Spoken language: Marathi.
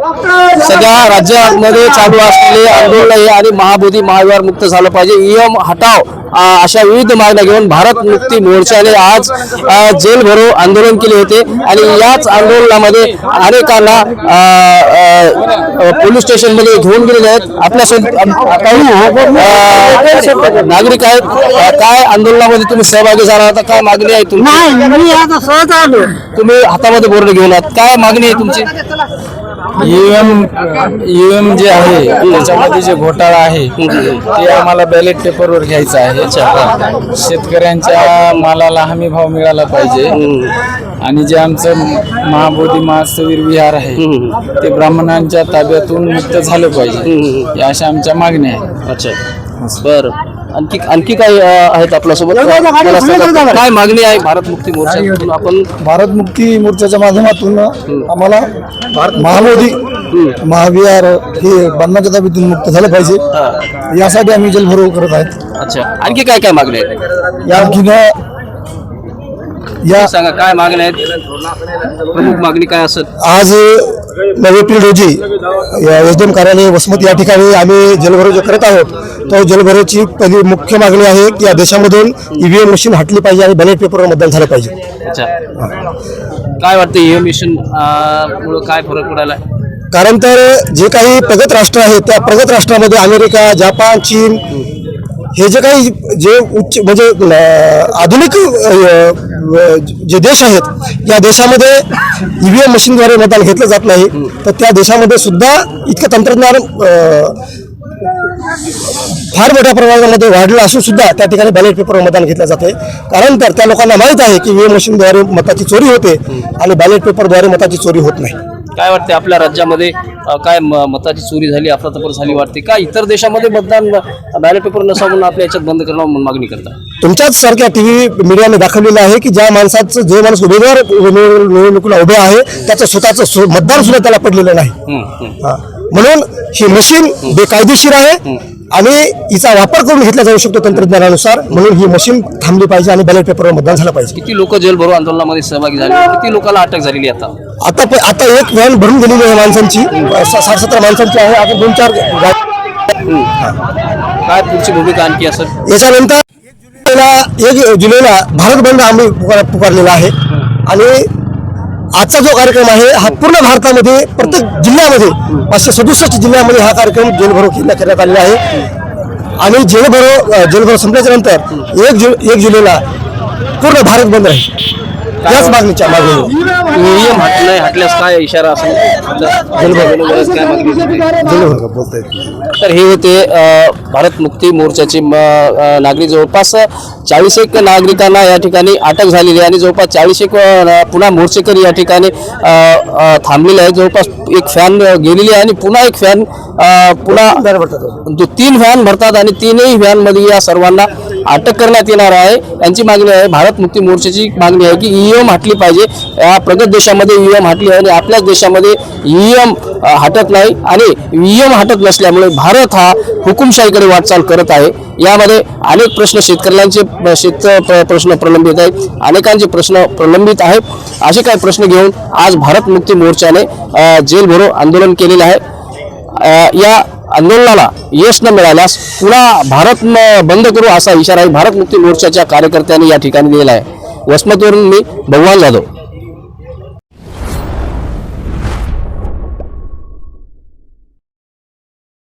सगळ्या राज्यामध्ये चालू असलेले आंदोलन आहे आणि महाबोधी महाविहार मुक्त झालं पाहिजे. ईएम हटाव अशा विविध मागण्या घेऊन भारत मुक्ती मोर्चाने आज जेल भरो आंदोलन केले होते. आणि याच आंदोलनामध्ये अनेकांना पोलीस स्टेशनमध्ये घेऊन गेलेले आहेत. आपल्यासोबत काही नागरिक आहेत. काय आंदोलनामध्ये तुम्ही सहभागी झाला होता काय मागणी आहे आता आलो. तुम्ही हातामध्ये बोर्ड घेऊन आहात. काय मागणी आहे तुमची? ईव्हीएम ईव्हीएम जे आहे त्याच्यामध्ये जे घोटाळा आहे ते आम्हाला बॅलेट पेपरवर घ्यायचं आहे. शेतकऱ्यांच्या मालाला हमी भाव मिळाला पाहिजे. आणि जे आमचं महाबोधी महास्तवीर विहार आहे ते ब्राह्मणांच्या ताब्यातून मुक्त झालं पाहिजे. या अशा आमच्या मागण्या आहेत. अच्छा. बरं. आणखी आणखी काय आहेत आपल्यासोबत? काय मागणी आहे भारत मुक्ती मोर्चा आपण भारत मुक्ती मोर्चाच्या माध्यमातून आम्हाला महामोदी महाविहार हे बंधनाच्या ताब्यातून मुक्त झालं पाहिजे. यासाठी आम्ही जलभरो करत आहेत. अच्छा. आणखी काय काय मागणी आहेत या आणखीन या सांगा काय मागण्या आहेत प्रमुख मागणी काय असत आज नऊ एप्रिल रोजी या एस डी एम कार्यालय वसमत या ठिकाणी आम्ही जलभरो जे करत आहोत तो जलभरोची पहिली मुख्य मागणी आहे की या देशामधून ईव्हीएम मशीन हटली पाहिजे आणि बॅलेट पेपरवर मतदान झालं पाहिजे. अच्छा. काय वाटतं हे मिशन मुळे काय फरक पडायला? कारण तर जे काही प्रगत राष्ट्र आहेत त्या प्रगत राष्ट्रामध्ये अमेरिका जपान चीन हे जे काही जे उच्च म्हणजे आधुनिक जे देश आहेत या देशामध्ये ईव्हीएम मशीनद्वारे मतदान घेतलं जात नाही. तर त्या देशामध्ये सुद्धा इतकं तंत्रज्ञान फार मोठ्या प्रमाणामध्ये वाढलं असून सुद्धा त्या ठिकाणी बॅलेट पेपरवर मतदान घेतलं जाते. कारण तर त्या लोकांना माहीत आहे की ईव्हीएम मशीनद्वारे मताची चोरी होते आणि बॅलेट पेपरद्वारे मताची चोरी होत नाही. काय वाटते आपल्या राज्यामध्ये? काय मताची चोरी झाली अफरातफर झाली वाटते का इतर देशामध्ये मतदान बॅलेट पेपर नसावं म्हणून आपल्या याच्यात बंद करणं म्हणून मागणी करता? तुमच्याच सारख्या टीव्ही मीडियाने दाखवलेलं आहे की ज्या माणसाचं जे माणूस उमेदवार निवड- निवडणुकीला उभे आहे त्याचं स्वतःचं सु- मतदान सुद्धा त्याला पडलेलं नाही. म्हणून ही मशीन बेकायदेशीर आहे. आणि हिचा वापर करून घेतला जाऊ शकतो तंत्रज्ञानानुसार. म्हणून ही मशीन थांबली पाहिजे आणि बॅलेट पेपरवर मतदान झालं पाहिजे. किती लोक जेल भरो आंदोलनामध्ये सहभागी झाले? किती लोकांना अटक झालेली आता? आता प- आता एक व्हॅन भरून गेलेली आहे माणसांची. सा- साठ सतरा माणसांची आहे. आता दोन चार गा- काय पुढची भूमिका आणखी असेल याच्यानंतर जुलैला एक जुलैला भारत बंद आम्ही पुकार पुकारलेला आहे. आणि आजचा जो कार्यक्रम आहे हा पूर्ण भारतामध्ये प्रत्येक जिल्ह्यामध्ये पाचशे सदुसष्ट जिल्ह्यामध्ये हा कार्यक्रम जेलभरो केला करण्यात आलेला आहे. आणि जेलभरो जेलभरो संपल्याच्या नंतर एक जु एक जुलैला पूर्ण भारत बंद राहील. याच मागणीच्या हट नाही हटल्यास काय इशारा असेल काय मागणी तर हे होते भारत मुक्ती मोर्चाचे नागरिक जवळपास चाळीस एक नागरिकांना या ठिकाणी अटक झालेली आहे आणि जवळपास चाळीस एक पुन्हा मोर्चेकरी या ठिकाणी थांबलेले आहेत जवळपास एक फॅन गेलेली आहे आणि पुन्हा एक फॅन पुन्हा जो तीन व्हॅन भरतात आणि तीनही व्हॅनमध्ये या सर्वांना अटक करण्यात येणार आहे. यांची मागणी आहे भारत मुक्ती मोर्चाची मागणी आहे की ईएम हटली पाहिजे. या प्रगत देशामध्ये ईएम हटली आहे आणि आपल्याच देशामध्ये ईएम हटत नाही आणि ईएम हटत नसल्यामुळे भारत हा हुकुमशाहीकडे वाटचाल करत आहे. यामध्ये अनेक प्रश्न शेतकऱ्यांचे शेत प्रश्न प्रलंबित आहेत. अनेकांचे प्रश्न प्रलंबित आहेत. असे काही प्रश्न घेऊन आज भारत मुक्ती मोर्चाने जेलभरो आंदोलन केलेलं आहे. या आंदोलनाला यश न मिळाल्यास पुन्हा भारत म- बंद करू असा इशाराही भारत मुक्ती मोर्चाच्या कार्यकर्त्यांनी या ठिकाणी दिलेला आहे. वसमतवरून मी भगवान जाधव.